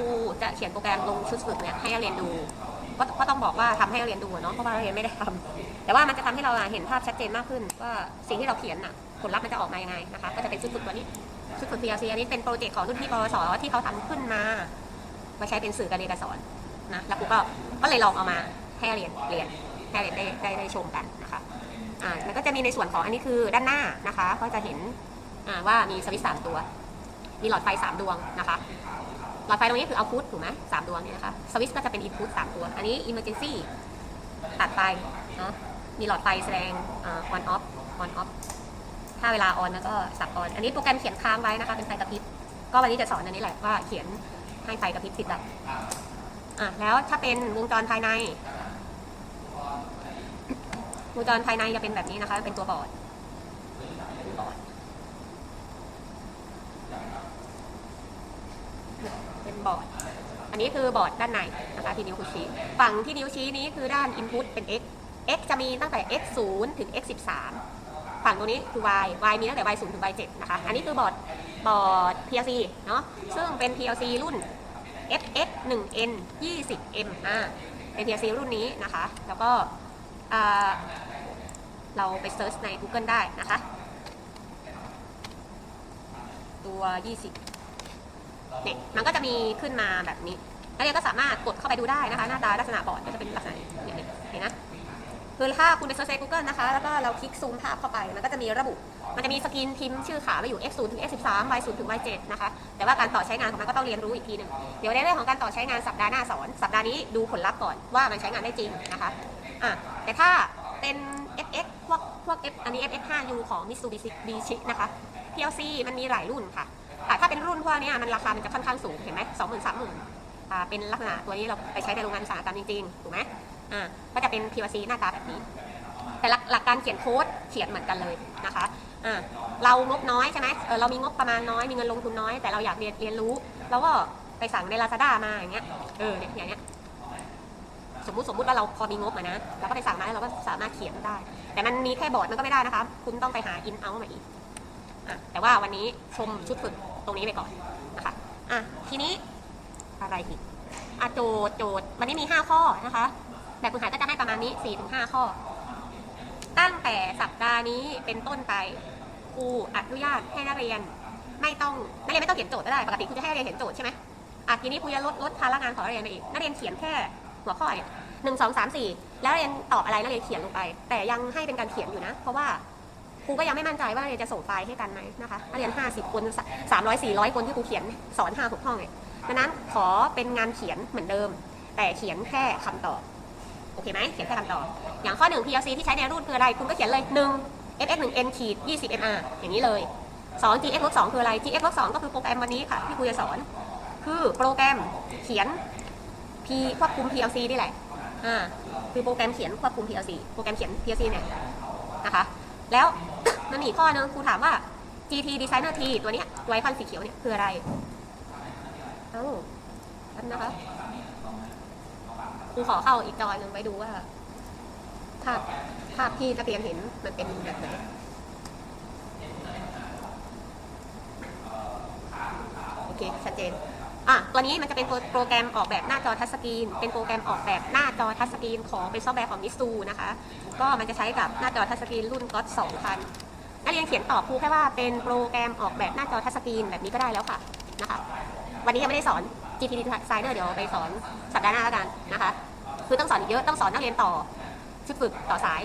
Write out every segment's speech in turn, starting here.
รูจะเขียนโปรแกรมลงชุดฝึกเนี่ยให้นักเรียนดูก็ก็ต้องบอกว่าทำให้นักเรียนดูเนาะเพราะว่านักเรียนไม่ได้ทำแต่ว่ามันจะทำให้เราเห็นภาพชัดเจนมากขึ้น ว่าสิ่งที่เราเขียนน่ะผลลัพธ์มันจะออกมายังไงนะคะก็จะเป็นชุดฝึกตัวนี้ชุดฝึก PLC อันนี้เป็นโปรเจกต์ของรุ่นพี่ปวสที่เขาทำขึ้นมามาใช้เป็นสื่อการเรียนการสอนนะแล้วครูก็ก็เลยลองเอามาให้เรียนเรียนให้เรียนได้ได้ได้ชมกันนะคะอ่าแล้วก็จะมีในส่วนของอันนี้คือด้านหน้านะคะ ก็จะเห็นอ่าว่ามีสวิตช์สามตัว มีหลอดไฟสามดวงนะคะ ลอดไฟตรงนี้คือเอาพุทถูกไหมสามดวงเนี่ยนะคะสวิตช์ก็จะเป็นอินพุตสามตัว อันนี้ emergency ตัดไฟเนาะมีหลอดไฟแสดงอ่า on off on off ถ้าเวลาออนแล้วก็สับออนอันนี้โปรแกรมเขียนค้างไว้นะคะเป็นไฟกระพริบก็วันนี้จะสอนอันนี้แหละว่าเขียนให้ไฟกระพริบติดดับอะแล้วถ้าเป็นวงจรภายในวงจรภายในจะเป็นแบบนี้นะคะ เป็นตัวบอร์ดบอร์ด เป็นบอร์ด อันนี้คือบอร์ดด้านในนะคะที่นิ้วคุณชี้ ฝั่งที่นิ้วชี้นี้คือด้าน input เป็น x x จะมีตั้งแต่ x 0ถึง x 13ฝั่งตรงนี้คือ y y มีตั้งแต่ y 0ถึง y 7นะคะ อันนี้คือบอร์ดบอร์ด PLC เนาะ ซึ่งเป็น PLC รุ่น FX 1N 20M อ่าเป็น PLC รุ่นนี้นะคะ แล้วก็เราไปเซิร์ชใน Google ได้นะคะ ตัว 20 เนี่ยมันก็จะมีขึ้นมาแบบนี้นักเรียนก็สามารถกดเข้าไปดูได้นะคะ หน้าตาลักษณะบอร์ดก็จะเป็นลักษณะอย่างนี้เห็นนะคือถ้าคุณไปเซิร์ชใน Google นะคะ แล้วก็เราคลิกซูมภาพเข้าไป มันก็จะมีระบุ มันจะมีสกรีนพิมพ์ชื่อขาไว้อยู่ F0 ถึง F13 Y0 ถึง Y7 นะคะ แต่ว่าการต่อใช้งานของมันก็ต้องเรียนรู้อีกทีหนึ่งเดี๋ยวในเรื่องของการต่อใช้งานสัปดาห์หน้าสอน สัปดาห์นี้ดูผลลัพธ์ก่อนว่ามันใช้งานได้จริงนะคะ อะ แต่ถ้าเป็น FX พวกพวก F อันนี้ FX5U ของ Mitsubishi นะคะ PLC มันมีหลายรุ่นค่ะ อ่ถ้าเป็นรุ่นพวกเนี้ยมันราคามันจะค่อนข้างสูงเห็นไหมสองหมื่นสามหมื่นอ่าเป็นลักษณะตัวนี้เราไปใช้ในโรงงานอุตสาหกรรมจริงๆถูกไหมอ่าก็จะเป็น PLC หน้าตาแบบนี้ แต่หลักหลักการเขียนโค้ดเขียนเหมือนกันเลยนะคะอ่าเรางบน้อยใช่ไหมเออเรามีงบประมาณน้อยมีเงินลงทุนน้อยแต่เราอยากเรียนเรียนรู้เราก็ไปสั่งใน Lazada มาอย่างเงี้ยเออเนี่ยอย่างเงี้ยสมมุติสมมุติว่าเราพอมีงบอะนะเราก็ไปสั่งมาแล้วเราก็สามารถเขียนได้ แต่มันมีแค่บอร์ดมันก็ไม่ได้นะคะ คุณต้องไปหา in out มาอีกอะแต่ว่าวันนี้ชมชุดฝึก รงนี้ไปก่อนนะคะอะทีนี้อะไรอีกอะโจทย์โจทย์วันนี้มี 5 ข้อนะคะ แบบฝึกหัดก็จะให้ประมาณนี้ 4-5 ข้อ ตั้งแต่สัปดาห์นี้เป็นต้นไปครูอนุญาตให้นักเรียนไม่ต้องนักเรียนไม่ต้องเขียนโจทย์ก็ได้ปกติครูจะให้นักเรียนเขียนโจทย์ใช่ไหมอะทีนี้ครูจะลดลดภาระงานของนักเรียนไปอีกนักเรียนเขียนแค่หัวข้อเนี่ยหนึ่งสองสามสี่แล้วนักเรียนตอบอะไรนักเรียนเขียนลงไป แต่ยังให้เป็นการเขียนอยู่นะ เพราะว่า ครูก็ยังไม่มั่นใจว่าเรียนจะส่งไฟล์ให้กันไหมนะคะนักเรียน 50 คน 300 400 คนที่ครูเขียนสอน5 6ห้องเนี่ยดังนั้นขอเป็นงานเขียนเหมือนเดิม แต่เขียนแค่คำตอบโอเคไหมเขียนแค่คำตอบอย่างข้อ 1 PLC ที่ใช้ในรุ่นคืออะไร คุณก็เขียนเลย 1 FX 1 N ขีด20 MR อย่างนี้เลย 2 GX ลบ2คืออะไร GX ลบ2ก็คือโปรแกรมวันนี้ค่ะที่ครูจะสอน คือโปรแกรมเขียน P ควบคุม PLC นี่แหละอ่าคือโปรแกรมเขียนควบคุม PLC โปรแกรมเขียน PLC เนี่ยนะคะ แล้ว มันมีอีกข้อนึงครูถามว่า GT Designer T ตัวเนี้ยตัวไอคอนสีเขียวเนี่ยคืออะไรเอ้าแป๊บนะคะครูขอเข้าอีกจอหนึ่งไว้ดูว่า ภาพภาพที่นักเรียนเห็นมันเป็นแบบไหนโอเคชัดเจน อะตัวนี้มันจะเป็นโปรแกรมออกแบบหน้าจอทัชสกรีน เป็นโปรแกรมออกแบบหน้าจอทัชสกรีนของเป็นซอฟต์แวร์ของมิสซูนะคะ ก็มันจะใช้กับหน้าจอทัชสกรีนรุ่นก็2000นักเรียนเขียนตอบครูแค่ว่าเป็นโปรแกรมออกแบบหน้าจอทัชสกรีนแบบนี้ก็ได้แล้วค่ะนะคะ วันนี้ยังไม่ได้สอน GPD Designer เดี๋ยวไปสอนสัปดาห์หน้าแล้วกันนะคะ คือต้องสอนอีกเยอะต้องสอนนักเรียนต่อชุดฝึกต่อสาย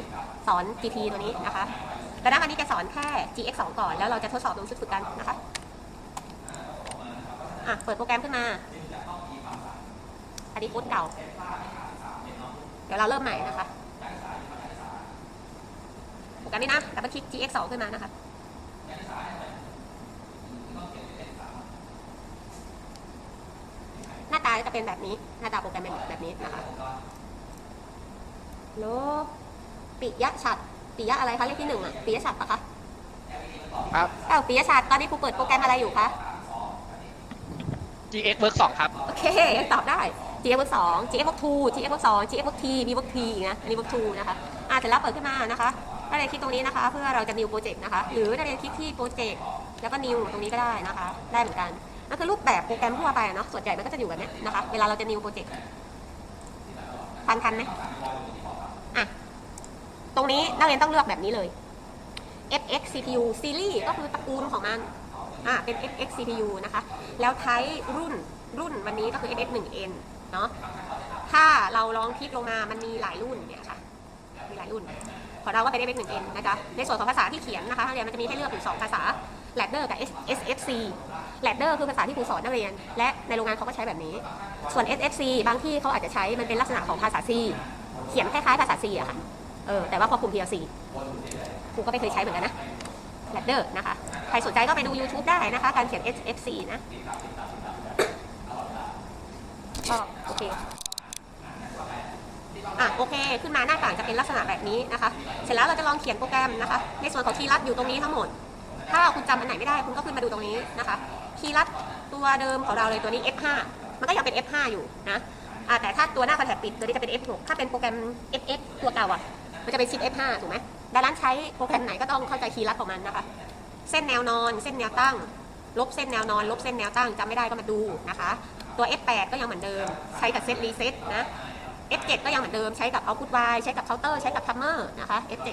สอน GT ตัวนี้นะคะแต่ณวันนี้จะสอนแค่ GX 2 ก่อนแล้วเราจะทดสอบลงชุดฝึกกันนะคะ อะ เปิดโปรแกรมขึ้นมา อันนี้โค้ดเก่า เดี๋ยวเราเริ่มใหม่นะคะโปรแกรมนี้นะแล้วก็คลิก GX 2 ขึ้นมานะคะหน้าตาจะเป็นแบบนี้ หน้าตาโปรแกรมเป็นแบบนี้นะคะโลปิยะฉัดปิยะอะไรคะเลขที่หนึ่งอะปิยะฉัดปะคะครับเอ้าปิยะฉัดตอนนี้ครูเปิดโปรแกรมอะไรอยู่คะ GX Work 2ครับ โอเคยังตอบได้ GX บวก2 GX บวก2 GX บวก2 GX บวก T มีบวก T อีกนะ อันนี้บวก2นะคะ อ่าเสร็จแล้วเปิดขึ้นมานะคะนักเรียนคลิกตรงนี้นะคะ เพื่อเราจะ new project นะคะ หรือนักเรียนคลิกที่ project แล้วก็ new ตรงนี้ก็ได้นะคะ ได้เหมือนกันนั่นคือรูปแบบโปรแกรมทั่วไปเนาะ ส่วนใหญ่มันก็จะอยู่แบบนี้นะคะ เวลาเราจะ new project ทันทันไหมอะ ตรงนี้นักเรียนต้องเลือกแบบนี้เลย FX CPU series ก็คือตระกูลของมัน อ่าเป็น FX CPU นะคะ แล้วใช้รุ่นรุ่นวันนี้ก็คือ FX 1N เนาะถ้าเราลองคลิกลงมามันมีหลายรุ่นเนี่ยค่ะมีหลายรุ่นขอเราก็เป็น FX 1N นะจ๊ะในส่วนของภาษาที่เขียนนะคะนักเรียนมันจะมีให้เลือกอยู่2ภาษา Ladder กับ SFC Ladder คือภาษาที่ครูสอนนักเรียน และในโรงงานเขาก็ใช้แบบนี้ ส่วน SFC บางที่เขาอาจจะใช้มันเป็นลักษณะของภาษา C เขียนคล้ายๆภาษา C อะค่ะเออแต่ว่าควบคุม PLC ครูก็ไม่เคยใช้เหมือนกันนะ Ladder นะคะ ใครสนใจก็ไปดู YouTube ได้นะคะ การเขียน SFC นะก็โอเคอะโอเค ขึ้นมาหน้าต่างจะเป็นลักษณะแบบนี้นะคะ เสร็จแล้วเราจะลองเขียนโปรแกรมนะคะ ในส่วนของคีย์ลัดอยู่ตรงนี้ทั้งหมด ถ้าคุณจำอันไหนไม่ได้คุณก็ขึ้นมาดูตรงนี้นะคะ คีย์ลัดตัวเดิมของเราเลยตัวนี้ F5 มันก็ยังเป็น F5 อยู่นะอะแต่ถ้าตัวหน้าคอนแทคปิดตัวนี้จะเป็น F6 ถ้าเป็นโปรแกรม FX ตัวเก่าอะ มันจะเป็นชิป F5 ถูกไหม ดังนั้นใช้โปรแกรมไหนก็ต้องเข้าใจคีย์ลัดของมันนะคะ เส้นแนวนอน เส้นแนวตั้ง ลบเส้นแนวนอน ลบเส้นแนวตั้งจำไม่ได้ก็มาดูนะคะ ตัว F8 ก็ยังเหมือนเดิม ใช้กับเซตรีเซ็ตนะ F7 ก็ยังเหมือนเดิม ใช้กับ output Y ใช้กับ counter ใช้กับ timer นะคะ F7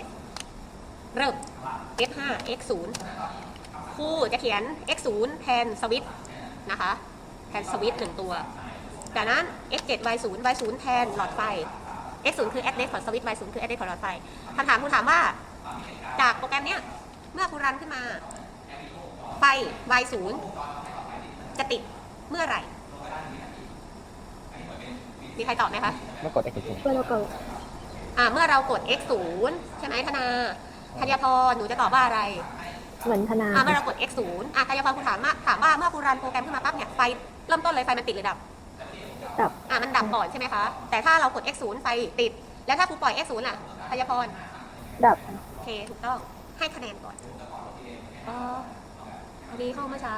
เริ่ม F5 X0 ครูจะเขียน X0 แทนสวิตช์นะคะ แทนสวิตช์หนึ่งตัว จากนั้น X7 Y0 Y0 แทนหลอดไฟ X0 คือ address ของสวิตช์ Y0 คือ address ของหลอดไฟคำถามคุณถามว่า จากโปรแกรมเนี้ยเมื่อคุณรันขึ้นมา ไฟ Y0 จะติดเมื่อไหร่ มีใครตอบไหมคะ เมื่อกด X เพื่อเราเกิดอ่าเมื่อเรากด x 0ใช่ไหมธนาธัญพรหนูจะตอบว่าอะไรเหมือนธนาอ่าเมื่อเรากด x 0อ่าธัญพรคุณถามว่าถามว่าเมื่อคุณรันโปรแกรมขึ้นมาปั๊บเนี่ยไฟเริ่มต้นเลยไฟมันติดหรือดับ ดับ อ่ามันดับก่อนใช่ไหมคะ แต่ถ้าเรากด x 0 ไฟติด แล้วถ้าครูปล่อย x 0ล่ะธัญพรดับ โอเค ถูกต้อง ให้คะแนนก่อนอ๋อวันนี้ห้องเมื่อเช้า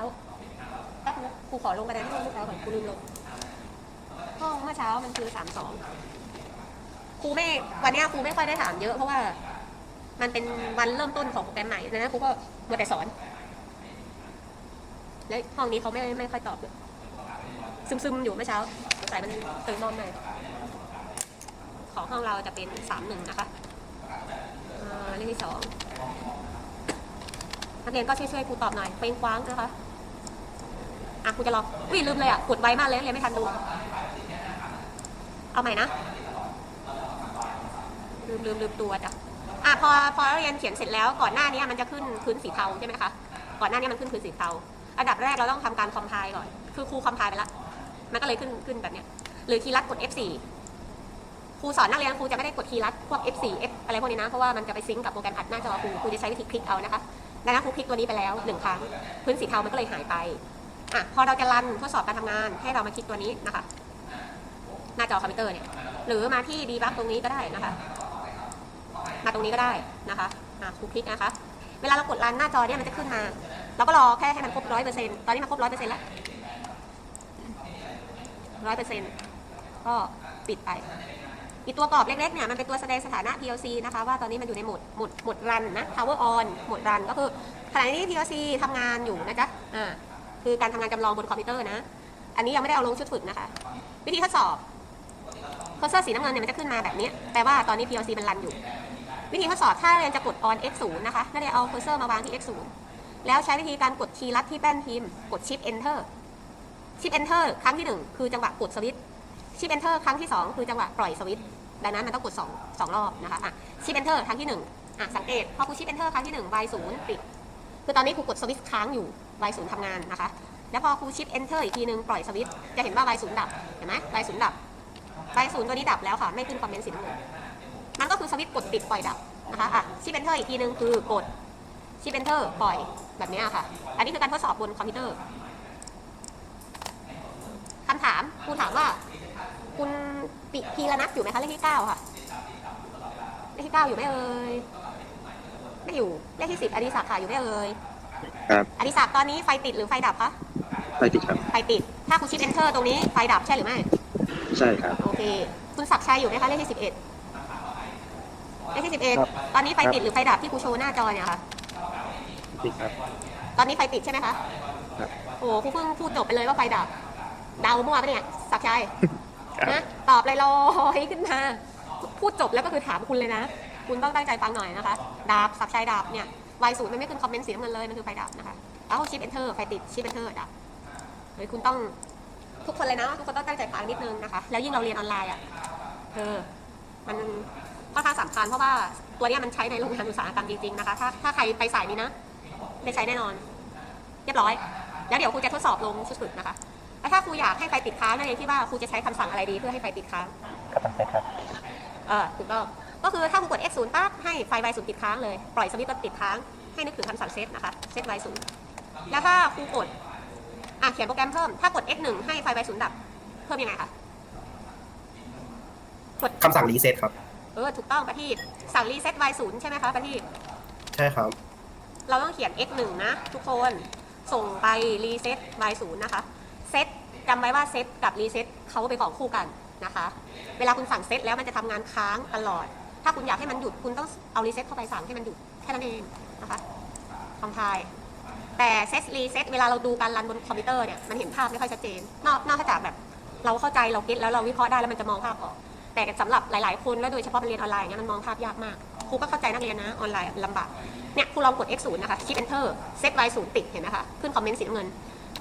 แป๊บนึงครูขอลงคะแนนให้ห้องเมื่อเช้าก่อนครูลืมลงห้องเมื่อเช้ามันคือสามสองครูไม่ วันเนี้ยครูไม่ค่อยได้ถามเยอะเพราะว่า มันเป็นวันเริ่มต้นของโปรแกรมใหม่ดังนั้นครูก็มัวแต่สอน แล้วห้องนี้เขาไม่ไม่ค่อยตอบเลยซึมๆอยู่เมื่อเช้า สงสัยมันตื่นนอนหน่อยของห้องเราจะเป็นสามหนึ่งนะคะเลขที่สองนักเรียนก็ช่วยช่วยๆครูตอบหน่อยเฟ้งคว้างนะคะอะครูจะรออุ้ยลืมเลยอะกดไวมากเลยเรียนไม่ทันดู เอาใหม่นะลืมลืมลืมตัวจ้ะอะพอพอเรียนเขียนเสร็จแล้วก่อนหน้านี้มันจะขึ้นพื้นสีเทาใช่ไหมคะก่อนหน้านี้มันขึ้นพื้นสีเทาอันดับแรกเราต้องทำการคอมไพล์ก่อน คือครูคอมไพล์ไปแล้ว มันก็เลยขึ้นขึ้นแบบเนี้ยหรือคีย์ลัดกด F4 ครูสอนนักเรียนครูจะไม่ได้กดคีย์ลัดพวก F4 F อะไรพวกนี้นะ เพราะว่ามันจะไปซิงก์กับโปรแกรมอัดหน้าจอครูครูจะใช้วิธีคลิกเอานะคะดังนั้นครูคลิกตัวนี้ไปแล้วหนึ่งครั้งพื้นสีเทามันก็เลยหายไปอะพอเราจะรันทดสอบการทำงานให้เรามาคลิกตัวนี้นะคะ หน้าจอคอมพิวเตอร์เนี่ยหรือมาที่ดีบักตรงนี้ก็ได้นะคะ มาตรงนี้ก็ได้นะคะอะครูคลิกนะคะ เวลาเรากดรันหน้าจอเนี่ยมันจะขึ้นมาเราก็รอแค่ให้มันครบร้อยเปอร์เซ็นต์ตอนนี้มันครบร้อยเปอร์เซ็นต์แล้ว ร้อยเปอร์เซ็นต์ก็ปิดไป อีกตัวกรอบเล็กๆเนี่ยมันเป็นตัวแสดงสถานะ PLC นะคะว่าตอนนี้มันอยู่ในโหมดโหมดโหมดรันนะ power on โหมดรันก็คือขณะนี้ PLC ทำงานอยู่นะจ๊ะอ่าคือการทำงานจำลองบนคอมพิวเตอร์นะ อันนี้ยังไม่ได้เอาลงชุดฝึกนะคะ วิธีทดสอบเคอร์เซอร์สีน้ำเงินเนี่ยมันจะขึ้นมาแบบนี้แปลว่าตอนนี้ PLC มันรันอยู่ วิธีทดสอบถ้าเรียนจะกด on x 0นะคะนักเรียนเอาเคอร์เซอร์มาวางที่ x 0แล้วใช้วิธีการกดคีย์ลัดที่แป้นพิมพ์ กด shift enter shift enter ครั้งที่หนึ่งคือจังหวะกดสวิตช์ shift enter ครั้งที่สองคือจังหวะปล่อยสวิตดังนั้นมันต้องกด2 2รอบนะคะอะ shift enter ครั้งที่1อะสังเกตพอครู shift enter ครั้งที่1 y 0ปิดคือตอนนี้ครูกดสวิตค้างอยู่ y 0ทำงานนะคะ แล้วพอครู shift enter อีกทีนึงปล่อยสวิตจะเห็นว่า y 0ดับเห็นไหม y 0ดับ y 0ตัวนี้ดับแล้วค่ะไม่ขึ้นคอมเมนต์สีน้ำเงินมันก็คือสวิตกดปิดปล่อยดับนะคะอะ shift enter อีกทีนึงคือกด shift enter ปล่อยแบบนี้ค่ะ อันนี้คือการทดสอบบนคอมพิวเตอร์ คำถามครูถามว่า คุณปิพีระนัทอยู่ไหมคะเลขที่เก้าค่ะ เลขที่เก้าอยู่ไหมเอ่ยไม่อยู่เลขที่สิบอดิศักดิ์ค่ะอยู่ไหมเอ่ยครับอดิศักดิ์ตอนนี้ไฟติดหรือไฟดับคะไฟติดครับ ไฟติด ถ้าคุณชิป enter ตรงนี้ไฟดับใช่หรือไม่ใช่ครับ โอเค คุณศักดิ์ชัยอยู่ไหมคะเลขที่สิบเอ็ดเลขที่สิบเอ็ดครับ ตอนนี้ไฟติดหรือไฟดับที่ครูโชว์หน้าจอเนี่ยค่ะ ติดครับ ตอนนี้ไฟติดใช่ไหมคะครับ โอ้ครูเพิ่งพูดจบไปเลยว่าไฟดับ เดามั่วปะเนี่ยสักชัยครับนะตอบลอยๆขึ้นมา พูดจบแล้วก็คือถามคุณเลยนะ คุณต้องตั้งใจฟังหน่อยนะคะ ดาบสักชัยดาบเนี่ย y ศูนย์มันไม่ขึ้นคอมเมนต์สีน้ำเงินเลย มันคือไฟดับนะคะแล้วชิปเอนเตอร์ไฟติดชิปเอนเตอร์ดับเฮ้ยคุณต้องทุกคนเลยนะ ทุกคนต้องตั้งใจฟังนิดนึงนะคะ แล้วยิ่งเราเรียนออนไลน์อะเออมันค่อนข้างสำคัญเพราะว่าตัวเนี้ยมันใช้ในโรงงานอุตสาหกรรมจริงๆนะคะ ถ้าถ้าใครไปสายนี้นะได้ใช้แน่นอน เรียบร้อย แล้วเดี๋ยวครูจะทดสอบลงชุดฝึกนะคะ แล้วถ้าครูอยากให้ไฟติดค้างนั่นเองที่ว่าครูจะใช้คำสั่งอะไรดีเพื่อให้ไฟติดค้างเออถูกต้องก็คือถ้าครูกด X0 ปั๊บให้ไฟ Y0 ติดค้างเลย ปล่อยสวิตช์ก็ติดค้าง ให้นึกถึงคำสั่งเซตนะคะเซต Y0 แล้วถ้าครูกดอะเขียนโปรแกรมเพิ่ม ถ้ากด X1 ให้ไฟ Y0 ดับ เพิ่มยังไงคะกดคำสั่งรีเซ็ตครับ เออ ถูกต้องประทีปสั่งรีเซ็ต Y0 ใช่ไหมคะประทีป ใช่ครับ เราต้องเขียน x 1นะ ทุกคนส่งไปรีเซ็ต y 0นะคะเซต จำไว้ว่าเซตกับรีเซตเขาเป็นของคู่กันนะคะ เวลาคุณสั่งเซตแล้วมันจะทำงานค้างตลอด ถ้าคุณอยากให้มันหยุดคุณต้องเอารีเซตเข้าไปสั่งให้มันหยุดแค่นั้นเองนะคะคอมไพายแต่เซตรีเซตเวลาเราดูการรันบนคอมพิวเตอร์เนี่ยมันเห็นภาพไม่ค่อยชัดเจน นอกนอกจากแบบเราเข้าใจเราเก็ตแล้วเราวิเคราะห์ได้แล้วมันจะมองภาพออก แต่สำหรับหลายๆ คนแล้วโดยเฉพาะเรียนออนไลน์เนี่ยมันมองภาพยากมากครูก็เข้าใจนักเรียนนะออนไลน์ลำบากเนี่ยครูลองกด X0 นะคะคลิก Enter เซต Y0 ติดเห็นไหมคะขึ้นคอมเมนต์สีน้ำเงิน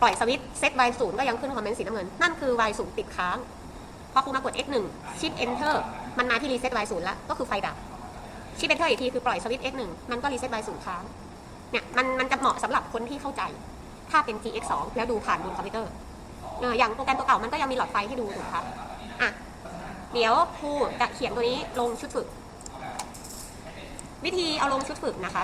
ปล่อยสวิตช์เซต Y0 ก็ยังขึ้นคอมเมนต์สีน้ำเงิน นั่นคือ Y0 ติดค้างพอครูมากด X1 ชิป Enter มันมาที่รีเซ็ต Y0 แล้วก็คือไฟดับชิป Enter อีกทีคือปล่อยสวิตช์ X1 มันก็รีเซ็ต Y0 ค้างเนี่ยมันมันจะเหมาะสำหรับคนที่เข้าใจ ถ้าเป็น GX2 แล้วดูผ่านบนคอมพิวเตอร์เอออย่างโปรแกรมตัวเก่ามันก็ยังมีหลอดไฟให้ดูถูกคะอะเดี๋ยวครูจะเขียนตัวนี้ลงชุดฝึก วิธีเอาลงชุดฝึกนะคะ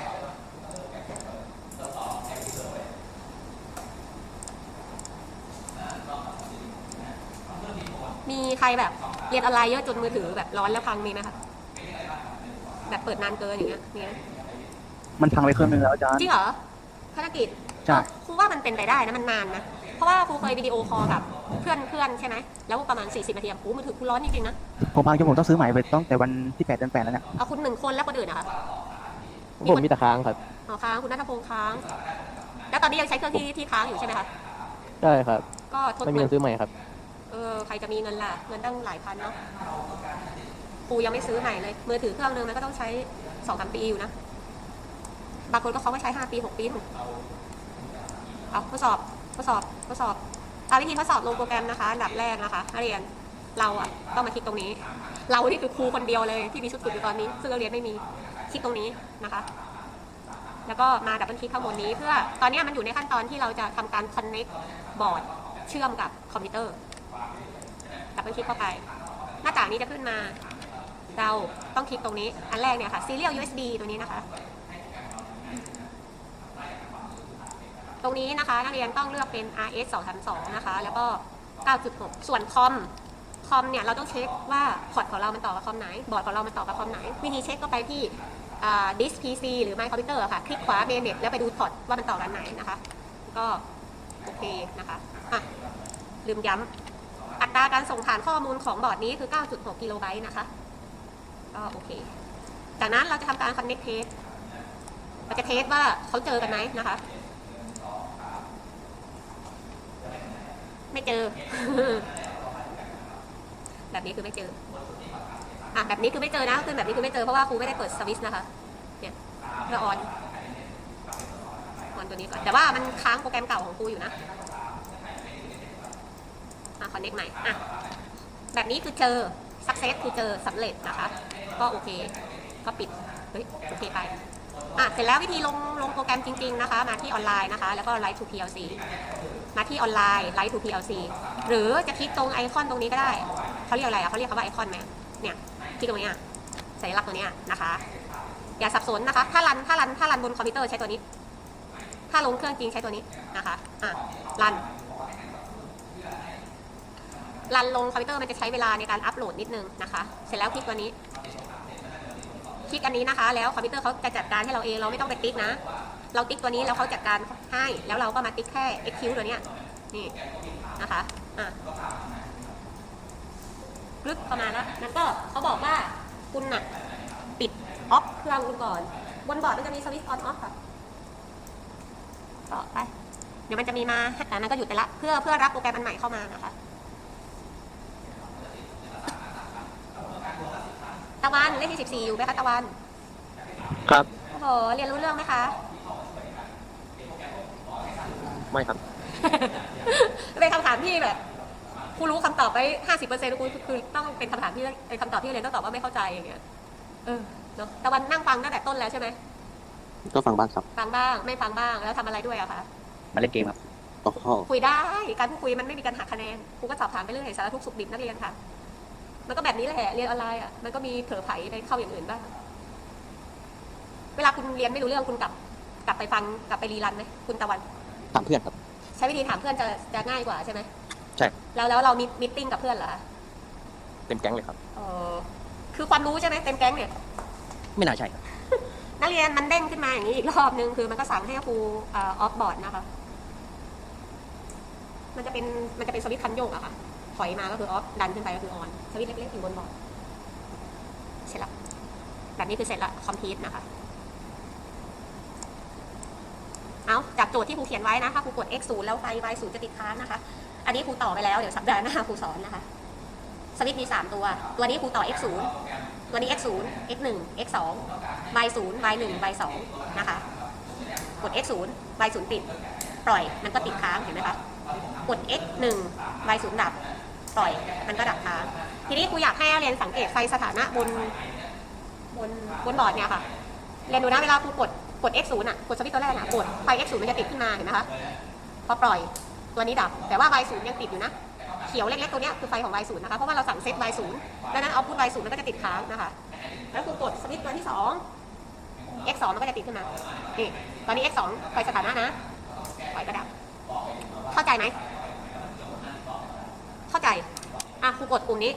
มีใครแบบเรียนออนไลน์เยอะจนมือถือแบบร้อนแล้วพังมีไหมคะแบบเปิดนานเกินอย่างเงี้ยมีไหมมันพังไปเครื่องนึงแล้วอาจารย์จริงเหรอธนกิจใช่ครูว่ามันเป็นไปได้นะมันนานนะเพราะว่าครูเคยวิดีโอคอลกับเพื่อนเพื่อนใช่ไหมแล้วประมาณ 40นาทีอะโอ้มือถือครูร้อนจริงๆนะผมพังจนผมต้องซื้อใหม่ไปตั้งแต่วันที่แปดเดือนแปดแล้วเนี่ยเอาคุณหนึ่งคนแล้วคนอื่นนะคะผมมีแต่ค้างครับอ๋อค้างคุณนัทพงษ์ค้าง แล้วตอนนี้ยังใช้เครื่องที่ที่ค้างอยู่ใช่ไหมคะใช่ครับ ก็ทดไม่มีเงินซื้อใหม่ครับ เออใครจะมีเงินล่ะเงินตั้งหลายพันเนาะครูยังไม่ซื้อใหม่เลยมือถือเครื่องนึงมันก็ต้องใช้สองสามปีอยู่นะบางคนก็เขาก็ใช้ห้าปีหกปีถูกเอาทดสอบทดสอบทดสอบเอาวิธีทดสอบลงโปรแกรมนะคะอันดับแรกนะคะนักเรียนเราอะต้องมาคลิกตรงนี้ เรานี่คือครูคนเดียวเลยที่มีชุดฝึกอยู่ตอนนี้ ซึ่งเรียนไม่มีคลิกตรงนี้นะคะ แล้วก็มาดับเบิลคลิกข้างบนนี้ เพื่อตอนนี้มันอยู่ในขั้นตอนที่เราจะทำการ connect บอร์ดเชื่อมกับคอมพิวเตอร์ ดับเบิลคลิกเข้าไป หน้าต่างนี้จะขึ้นมา เราต้องคลิกตรงนี้ อันแรกเนี่ยค่ะ serial USB ตัวนี้นะคะ ตรงนี้นะคะนักเรียนต้องเลือกเป็น RS 2 3 2นะคะ แล้วก็ 9.6 ส่วนคอม คอมเนี่ยเราต้องเช็คว่าพอร์ตของเรามันต่อกับคอมไหน บอร์ดของเรามันต่อกับคอมไหน วิธีเช็คก็ไปที่ดิส PC หรือ My Computer อะค่ะ คลิกขวาเมนเน็ตแล้วไปดูพอร์ตว่ามันต่อกันไหนนะคะ ก็โอเคนะคะ อะ ลืมย้ำ อัตราการส่งผ่านข้อมูลของบอร์ดนี้คือ 9.6 กิโลไบต์นะคะก็โอเคจากนั้นเราจะทำการ connect test เราจะเทสว่าเขาเจอกันไหมนะคะ ไม่เจอ แบบนี้คือไม่เจออะแบบนี้คือไม่เจอนะคือแบบนี้คือไม่เจอเพราะว่าครูไม่ได้เปิดสวิตช์นะคะเนี่ยเพื่อออนออนตัวนี้ก่อนแต่ว่ามันค้างโปรแกรมเก่าของครูอยู่นะ อะ connect ใหม่อะแบบนี้คือเจอ success คือเจอสำเร็จนะคะ ก็โอเค ก็ปิด เฮ้ย โอเคไปอะเสร็จแล้ววิธีลงลงโปรแกรมจริง ๆนะคะ มาที่ออนไลน์นะคะ แล้วก็ Live to PLC มาที่ออนไลน์ Live to PLC หรือจะคลิกตรงไอคอนตรงนี้ก็ได้ เขาเรียกอะไรอะเขาเรียกคำว่าไอคอนไหมเนี่ยคลิกตรงนี้อะสัญลักษณ์ตัวเนี้ยนะคะ อย่าสับสนนะคะ ถ้ารันถ้ารันถ้ารันบนคอมพิวเตอร์ใช้ตัวนี้ ถ้าลงเครื่องจริงใช้ตัวนี้นะคะอะรัน รันลงคอมพิวเตอร์มันจะใช้เวลาในการอัปโหลดนิดนึงนะคะ เสร็จแล้วคลิกตัวนี้ คลิกอันนี้นะคะ แล้วคอมพิวเตอร์เขาจะจัดการให้เราเองเราไม่ต้องไปติ๊กนะ เราติ๊กตัวนี้แล้วเขาจัดการให้แล้วเราก็มาติ๊กแค่ execute ตัวเนี้ยนี่นะคะอะกรึ๊บประมาณแล้วนั้นก็เขาบอกว่าคุณน่ะปิดออฟเครื่องคุณก่อน บนบอร์ดมันจะมีสวิตช์ออนออฟค่ะต่อไป เดี๋ยวมันจะมีมาแต่มันก็หยุดไปละ เพื่อเพื่อรับโปรแกรมอันใหม่เข้ามานะคะ ตะวันเลขที่14อยู่ไหมคะตะวันครับ โอ้โหเรียนรู้เรื่องไหมคะ ไม่ครับ เป็นคำถามที่แบบครูรู้คำตอบไปห้าสิบเปอร์เซ็นต์ครูคือต้องเป็นคำถามที่เป็นคำตอบที่เรียนต้องตอบว่าไม่เข้าใจอย่างเงี้ยเออเนอะตะวันนั่งฟังตั้งแต่ต้นแล้วใช่ไหมก็ฟังบ้างครับ ฟังบ้างไม่ฟังบ้างแล้วทำอะไรด้วยอะคะมาเล่นเกมครับ โอ้โหคุยได้การพูดคุยมันไม่มีการหักคะแนนครูก็สอบถามไปเรื่อยสารทุกข์สุขดิบนักเรียนค่ะ มันก็แบบนี้แหละ เรียนออนไลน์อะ มันก็มีเผลอไผไปเข้าอย่างอื่นบ้าง เวลาคุณเรียนไม่รู้เรื่องคุณกลับ กลับไปฟังกลับไปรีรันไหมคุณตะวัน ถามเพื่อนครับ ใช้วิธีถามเพื่อนจะจะง่ายกว่าใช่ไหมใช่ แล้วแล้วเรามีมิทติ้งกับเพื่อนเหรอเต็มแก๊งเลยครับ เออคือความรู้ใช่ไหมเต็มแก๊งเนี่ย ไม่น่าใช่ครับ นักเรียนมันเด้งขึ้นมาอย่างนี้อีกรอบนึงคือมันก็สั่งให้ครูออฟบอร์ดนะคะ มันจะเป็นมันจะเป็นสวิตช์คันโยกอะค่ะ ถอยมาก็คือออฟดันขึ้นไปก็คือออนสวิตช์เล็กๆอยู่บนบอร์ดเสร็จละแบบนี้คือเสร็จละคอมพิวต์นะคะเอาจากโจทย์ที่ครูเขียนไว้นะถ้าครูกด x 0แล้วไฟ y 0จะติดค้างนะคะ อันนี้ครูต่อไปแล้วเดี๋ยวสัปดาห์หน้าครูสอนนะคะสวิตมี 3 ตัว ตัวนี้ครูต่อ x 0ตัวนี้ x 0 x 1 x 2 y 0 y 1 y 2นะคะ กด x 0 y 0ติด ปล่อยมันก็ติดค้างเห็นไหมคะ กด x 1 y 0ดับ ปล่อย มันก็ดับค้างทีนี้ครูอยากให้นักเรียนสังเกตไฟสถานะบนบนบนบอร์ดเนี่ยค่ะเรียนดูนะเวลาครูกดกด x 0อะกดสวิตช์ตัวแรกอะกดไฟ x 0 มันจะติดขึ้นมาเห็นไหมคะพอปล่อยตัวนี้ดับ แต่ว่า y 0 ยังติดอยู่นะเขียวเล็กๆตัวเนี้ยคือไฟของ y 0 นะคะเพราะว่าเราสั่งเซต y 0 ดังนั้นเอาพุท y 0 มันก็จะติดค้างนะคะแล้วครูกดสวิตช์ตัวที่สอง x 2 มันก็จะติดขึ้นมานี่ตอนนี้ x 2 ไฟสถานะนะปล่อยก็ดับเข้าใจไหมเข้าใจ อะครูกดปุ่มนี้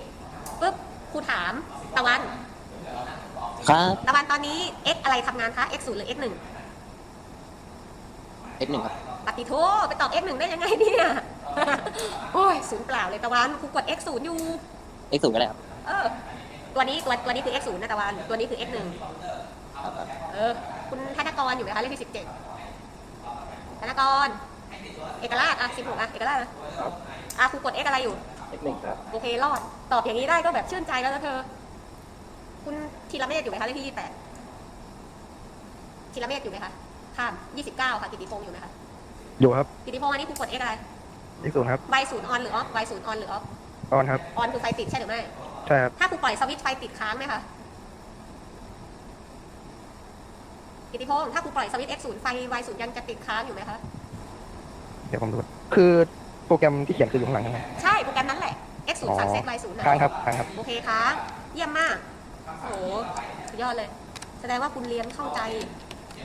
ปุ๊บครูถามตะวัน ครับ ตะวันตอนนี้ x อะไรทำงานคะ x 0หรือ x 1 X หนึ่งครับปฏิโทไปตอบ x 1ได้ยังไงเนี่ย โอ้ยศูนย์เปล่าเลยตะวันครูกด x 0อยู่ X ศูนย์ก็ได้ครับเออ ตัวนี้ตัวตัวนี้คือ x 0นะตะวัน ตัวนี้คือ x 1ครับเออ คุณธนกรอยู่ไหมคะเลขที่สิบเจ็ดธนกร เอกราชอะสิบหกอะ เอกราชนะอะครูกด X อะไรอยู่ X หนึ่งครับ โอเครอด ตอบอย่างนี้ได้ก็แบบชื่นใจแล้วนะเธอ คุณธีรเมธอยู่ไหมคะเลขที่ยี่แปดธีรเมธอยู่ไหมคะข้ามยี่สิบเก้าค่ะกิติพงศ์อยู่ไหมคะอยู่ครับกิติพงศ์อันนี้ครูกด X อะไร X ศูนย์ครับ Y ศูนย์ออนหรือออฟ Y ศูนย์ออนหรือออฟออนครับออนคือไฟติดใช่หรือไม่ใช่ครับถ้าครูปล่อยสวิตช์ไฟติดค้างไหมคะกิติพงศ์ถ้าครูปล่อยสวิตช์ X ศูนย์ไฟ Y ศูนย์ยังจะติดค้างอยู่ไหมคะเดี๋ยวผมดูคือโปรแกรมที่เขียนคืออยู่ข้างหลังนะครับใช่โปรแกรมนั้นแหละ X 0อ๋อสั่งเซต Y 0นะค้างครับค้างครับ โอเคค่ะเยี่ยมมากโอ้โหสุดยอดเลย แสดงว่าคุณเรียนเข้าใจ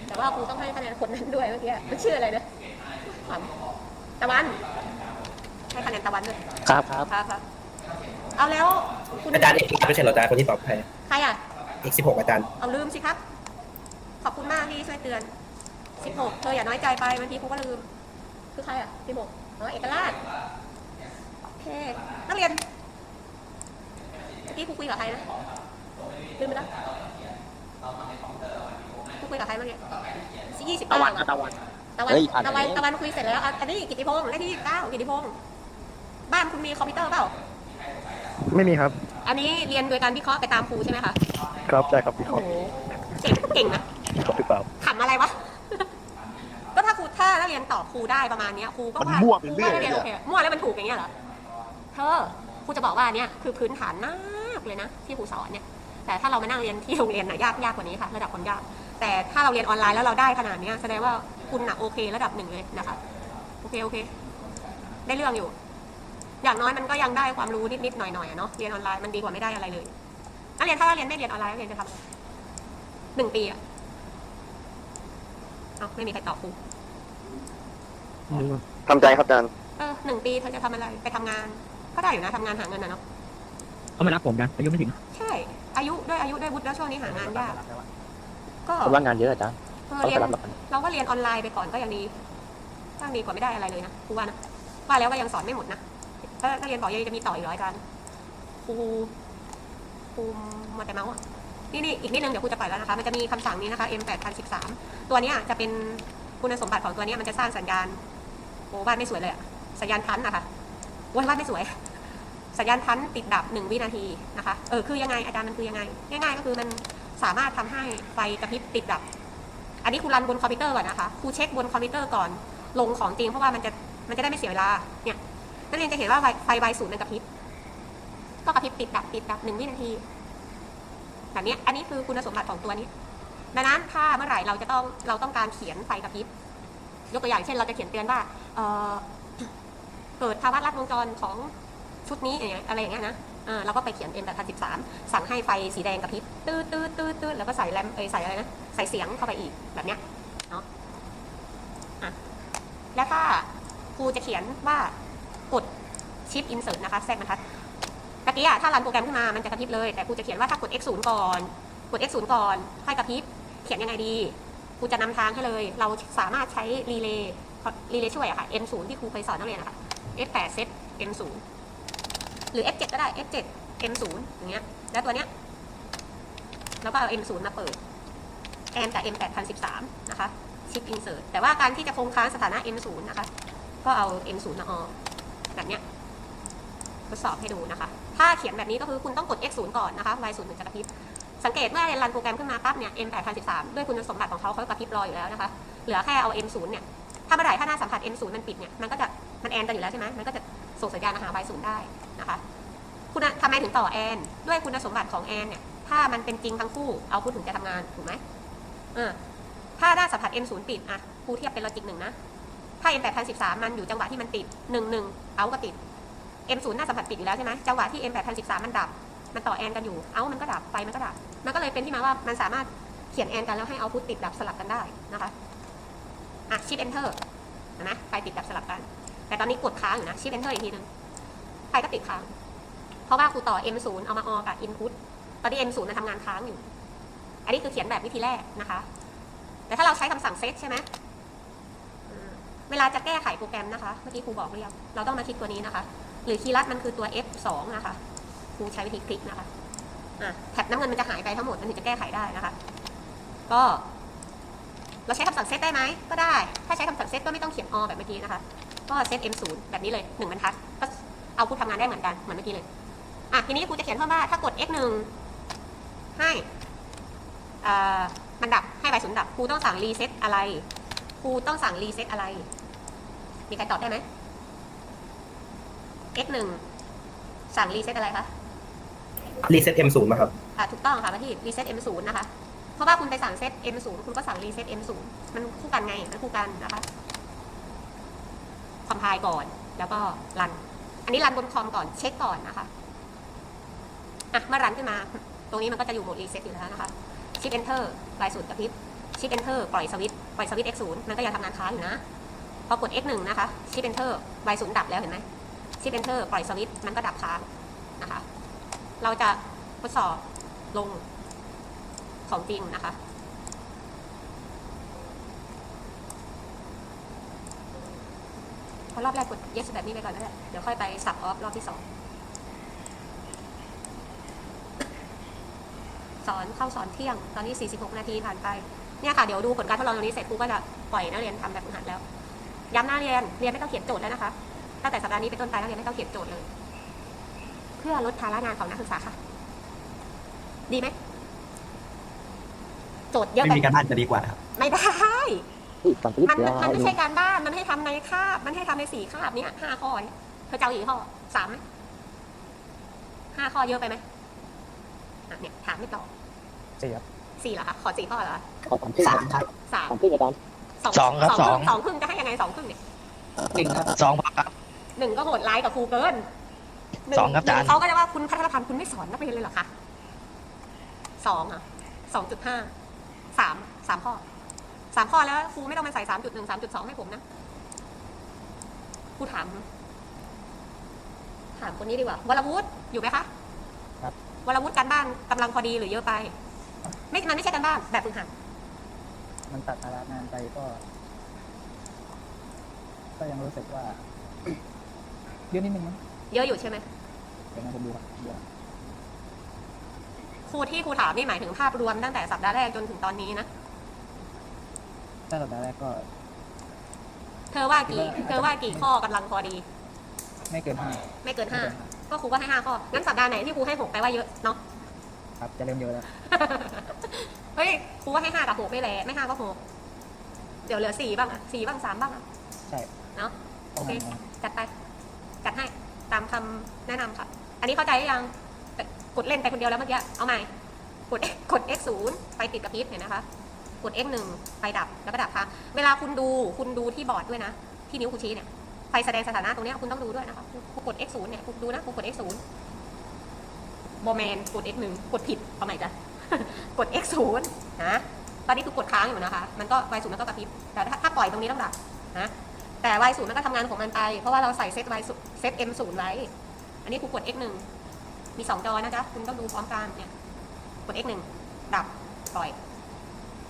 แต่ว่าครูต้องให้คะแนนคนนั้นด้วยเมื่อกี้มันชื่ออะไรนะขวัญตะวัน ให้คะแนนตะวันด้วยครับครับครับครับเอาแล้วคุณอาจารย์เอกไม่ใช่เหรออาจารย์คนที่ตอบให้ใครอะ X สิบหกอาจารย์เอาลืมสิครับ ขอบคุณมากที่ช่วยเตือน 16 เธออย่าน้อยใจไปบางทีครูก็ลืม คือใครอะ 16อ๋อเอกราชโอ เคนักเรียนเมื่อกี้ครูคุยกับใครนะลืมไปแล้วครูคุยกับใครเมื่อกี้ยี่สิบตะเก้าวันตะวันตะวันเฮ้ยอ่านตะวันแล้วตะวันคุยเสร็จแล้วอะอันนี้กิติพงศ์เลขที่เก้ากิติพงศ์บ้านคุณมีคอมพิวเตอร์เปล่าไม่มีครับ อันนี้เรียนโดยการวิเคราะห์ไปตามครูใช่ไหมคะครับใช่ครับพี่ขโอ้อโหเก่งเก่งนะขอบหรือเปล่าขำอะไรวะก็ถ้าครูถ้านักเรียนตอบครูได้ประมาณเนี้ยครูก็มันว่ามั่วไปครูเรื่อยว่านักเรียนเลยโออะเคมั่วแล้วมันถูกอย่างเงี้ยเหรอ เธอครูจะบอกว่าอันเนี้ยคือพื้นฐานมากเลยนะที่ครูสอนเนี่ยแต่ถ้าเรามานั่งเรียนที่โรงเรียนน่ะยากยากกว่านี้ค่ะ ระดับคนยาก แต่ถ้าเราเรียนออนไลน์แล้วเราได้ขนาดเนี้ยแสดงว่าคุณน่ะโอเคระดับหนึ่งเลยนะคะโอเคโอเค ได้เรื่องอยู่ อย่างน้อยมันก็ยังได้ความรู้นิดๆหน่อยๆอะเนาะเรียนออนไลน์มันดีกว่าไม่ได้อะไรเลยนักเรียนถ้าเรียนไม่เรียนออนไลน์นักเรียนจะทำอะไรหนึ่งปีอะเอาไม่มีใครตอบครูทำใจครับอาจารย์เออหนึ่งปีเธอจะทำอะไรไปทำงาน ก็ได้อยู่นะทำงานหาเงินนะเนาะเขาไม่รับผมกันอายุไม่ถึงใช่ อายุด้วยอายุด้วยวุฒิแล้วช่วงนี้หางานยากก็ผมว่างานเยอะอาจารย์เออเขาเรียนจะรับเราเราก็เรียนออนไลน์ไปก่อนก็ยังดียังดีกว่าไม่ได้อะไรเลยนะครูว่านะว่าแล้วก็ยังสอนไม่หมดนะถ้าถ้าเรียนต่อยังจะมีต่ออีกร้อยการครูครูมาแต่เมาส์อะนี่นี่อีกนิดนึงเดี๋ยวครูจะปล่อยแล้วนะคะ มันจะมีคำสั่งนี้นะคะ M 8 0 1 3ตัวเนี้ยจะเป็นคุณสมบัติของตัวเนี้ยมันจะสร้างสัญญาณโอ้วาดไม่สวยเลยอะสัญญาณพันนะคะโอ้ยวาดไม่สวย สัญญาณพันติดดับหนึ่งวินาทีนะคะ เออคือยังไงอาจารย์มันคือยังไง ง่าย ๆ ก็คือมันสามารถทำให้ไฟกระพริบติดดับ อันนี้ครูรันบนคอมพิวเตอร์ก่อนนะคะครูเช็คบนคอมพิวเตอร์ก่อนลงของจริงเพราะว่ามันจะมันจะได้ไม่เสียเวลา เนี่ยนักเรียนจะเห็นว่าไฟไฟใบศูนย์มันกระพริบ ก็กระพริบติดดับติดดับหนึ่งวินาทีแบบนี้อันนี้คือคุณสมบัติของตัวนี้ดังนั้นถ้าเมื่อไหร่เราจะต้องเราต้องการเขียนไฟกระพริบ ยกตัวอย่างเช่น เราจะเขียนเตือนว่าเเกิดภาวะลัดวงจรของ ชุดนี้อะไรอย่างเงี้ยนะเออเราก็ไปเขียน M 8 1 3สั่งให้ไฟสีแดงกระพริบตืดตืดตืดตืดแล้วก็ใส่แรมเอยใส่อะไรนะใส่เสียงเข้าไปอีกแบบเนี้ยเนาะอะแล้วถ้าครูจะเขียนว่ากดชิปอินเสิร์ตนะคะแทรกบรรทัดตะกี้อะถ้ารันโปรแกรมขึ้นมามันจะกระพริบเลย แต่ครูจะเขียนว่าถ้ากด x 0ก่อนกด x 0ก่อนค่อยกระพริบเขียนยังไงดีครูจะนำทางให้เลย เราสามารถใช้รีเลย์รีเลย์ช่วยอะค่ะ m 0ที่ครูเคยสอนนักเรียนอะค่ะ f 8เซต m 0 หรือ f 7 ก็ได้ f 7 m 0 อย่างเงี้ย แล้วตัวเนี้ยแล้วก็เอา m 0 มาเปิด m กับ m 8 0 1 3 นะคะชิป insert แต่ว่าการที่จะคงค้างสถานะ m 0 นะคะ ก็เอา m 0 มาออกแบบเนี้ยทดสอบให้ดูนะคะ ถ้าเขียนแบบนี้ก็คือคุณต้องกด x 0 ก่อนนะคะ y 0 ถึงจะกระพริบ สังเกตเมื่อเรียนรันโปรแกรมขึ้นมาปั๊บเนี่ย M 8 0 1 3 ด้วยคุณสมบัติของเขาเขากระพริบรออยู่แล้วนะคะ เหลือแค่เอา M 0 เนี่ย ถ้าเมื่อไหร่ถ้าหน้าสัมผัส M 0 มันปิดเนี่ย มันก็จะ มันแอนกันอยู่แล้วใช่ไหมมันก็จะ ส่งสัญญาณมาหา Y 0ได้นะคะคุณทำไมถึงต่อแอนด้วยคุณสมบัติของแอนเนี่ยถ้ามันเป็นจริงทั้งคู่เอาพูดถึงจะทำงานถูกไหมเออถ้าหน้าสัมผัส M 0ปิดอะครูเทียบเป็นลอจิกหนึ่งนะ ถ้า M 8 0 1 3 มันอยู่จังหวะที่มันติดหนึ่งหนึ่งเอาก็ติด M 0 หน้าสัมผัสปิดอยู่แล้วใช่ไหมจังหวะที่ M 8 0 1 3 มันดับ มันต่อแอนกันอยู่ เอามันก็ดับ ไฟมันก็ดับ มันก็เลยเป็นที่มาว่ามันสามารถเขียนแอนกันแล้วให้เอาพุทติดดับสลับกันได้นะคะ อะชิป enter เห็นไหมไฟติดดับสลับกัน แต่ตอนนี้กดค้างอยู่นะชิป enter อีกทีหนึงไฟก็ติดค้าง เพราะว่าครูต่อ M0 เอามาออกับ input ตอนนี้ M0 มันทำงานค้างอยู่ อันนี้คือเขียนแบบวิธีแรกนะคะ แต่ถ้าเราใช้คำสั่ง set ใช่ไหมเวลาจะแก้ไขโปรแกรมนะคะ เมื่อกี้ครูบอกเรียงเราต้องมาคลิกตัวนี้นะคะ หรือคีย์ลัดมันคือตัว F2 นะคะครูใช้วิธีคลิกนะคะอะแท็บน้ำเงินมันจะหายไปทั้งหมดมันถึงจะแก้ไขได้นะคะ ก็เราใช้คำสั่งเซตได้ไหมก็ได้ ถ้าใช้คำสั่งเซตก็ไม่ต้องเขียนอแบบเมื่อกี้นะคะ ก็เซต M0 แบบนี้เลยหนึ่งบรรทัดก็เอาพูดทำงานได้เหมือนกันเหมือนเมื่อกี้เลยอะทีนี้ครูจะเขียนเพิ่มว่าถ้ากด X1 ให้อ่ามันดับให้ใบศูนย์ดับครูต้องสั่งรีเซ็ตอะไรครูต้องสั่งรีเซ็ตอะไร มีใครตอบได้ไหม X1 สั่งรีเซ็ตอะไรคะรีเซ็ต M0 มาครับอะถูกต้องค่ะมาที่ reset m 0นะคะ เพราะว่าคุณไปสั่งเซต m 0คุณก็สั่ง reset m 0มันคู่กันไง มันคู่กันนะคะ คอมไพล์ก่อน แล้วก็รัน อันนี้รันบนคอมก่อนเช็คก่อนนะคะอะเมื่อรันขึ้นมา ตรงนี้มันก็จะอยู่โหมด reset อยู่แล้วนะคะชิป enter ลายสูตรกระพริบชิป enter ปล่อยสวิตช์ปล่อยสวิตช์ x 0มันก็ยังทำงานค้างอยู่นะ พอกด x 1นะคะชิป enter ลายศูนย์ดับแล้วเห็นไหมชิป enter ปล่อยสวิตช์มันก็ดับค้างนะคะ เราจะทดสอบลงของจริงนะคะ พอรอบแรกกด yes แบบนี้ไปก่อนก็ได้เดี๋ยวค่อยไปสับออฟรอบที่สองสอนเข้าสอนเที่ยงตอนนี้ 46 นาทีผ่านไปเนี่ยค่ะเดี๋ยวดูผลการทดลองตรงนี้เสร็จครูก็จะปล่อยนักเรียนทำแบบฝึกหัดแล้วย้ำหน้าเรียนเรียนไม่ต้องเขียนโจทย์แล้วนะคะตั้งแต่สัปดาห์นี้เป็นต้นไปนักเรียนไม่ต้องเขียนโจทย์เลย เพื่อลดภาระงานของนักศึกษาค่ะ ดีไหมโจทย์เยอะไม่ไปมีการบ้านจะดีกว่านะครับ ไม่ได้ อุ๊ยฟังคลิปมันยาวมันไม่อยู่ใช่การบ้านมันให้ทำในคาบ มันให้ทำในสี่คาบเนี้ยห้าข้อเนี้ยเธอจะเอากี่ข้อสามไหมห้าข้อเยอะไปไหมอะเนี่ยถามไม่ตอบสี่ครับสี่เหรอคะขอสี่ข้อเหรอคะขอสามครึ่งสามครับสามสามครึ่งอาจารย์สองครับสองสองสองครึ่งจะให้ยังไงสองครึ่งเนี่ยหนึ่งครับสองครับหนึ่งก็โหดร้ายกับครูเกินหนึ่สองครับอาจารย์หนึ่เขาก็จะว่าคุณพัฒนธรรมคุณไม่สอนนักเรียนเลยเหรอคะสองอะสองจุดห้าสามสามข้อ สามข้อแล้วครูไม่ต้องมาใส่สามจุดหนึ่งสามจุดสองให้ผมนะครูถาม ถามคนนี้ดีกว่าวรวุฒิอยู่ไหมคะครับวรวุฒิการบ้านกำลังพอดีหรือเยอะไป ไม่มันไม่ใช่การบ้านแบบฝึกหัดมันตัดภาระงานไปก็ ก็ยังรู้สึกว่า เยอะนิดนึงมั้งเยอะอยู่ใช่ไหมเดี๋ยวนะผมดูครับเดี๋ยวครูที่ครูถามนี่หมายถึงภาพรวมตั้งแต่สัปดาห์แรกจนถึงตอนนี้นะ ถ้าสัปดาห์แรกก็เธอว่ากี่เธอว่ากี่ข้อกำลังพอดี ไม่เกินห้าไม่เกินห้าก็ครูก็ให้ห้าข้องั้นสัปดาห์ไหนที่ครูให้หกแปลว่าเยอะเนาะ ครับจะเริ่มเยอะแล้วเฮ้ยครูว่าให้ห้ากับหกไม่แหละไม่ห้าก็หกเดี๋ยวเหลือสี่บ้างอะสี่บ้างสามบ้างอะใช่เนาะปโอระเคมาณนั้นจัดไป จัดให้ตามคำแนะนำค่ะ อันนี้เข้าใจหรือยังแต่กดเล่นไปคนเดียวแล้วเมื่อกี้เอาใหม่กดกด x ศูนย์ไปติดกับพิษเห็นนะคะ กด x หนึ่งไปดับ แล้วก็ดับค่ะ เวลาคุณดูคุณดูที่บอร์ดด้วยนะ ที่นิ้วคุณชี้เนี่ยไฟแสดงสถานะตรงนี้คุณต้องดูด้วยนะคะคุณกด x ศูนย์เนี่ยคุณดูนะคุณกด x ศูนย์โมเมนกด x หนึ่งกดผิดเอาใหม่จ้ะกด x ศูนย์นะตอนนี้คือกดค้างอยู่นะคะ มันก็ y ศูนย์มันก็กระพริบ แต่ถ้าถ้าปล่อยตรงนี้ต้องดับนะแต่ y ศูนย์มันก็ทำงานของมันไป เพราะว่าเราใส่เซต y ศูนย์เซต m ศูนย์ไว้ อันนี้ครูกด x หนึ่งมีสองจอนะจ๊ะคุณต้องดูพร้อมกันเนี่ยกด x หนึ่งดับปล่อย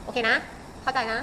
โอเคนะ เข้าใจนะ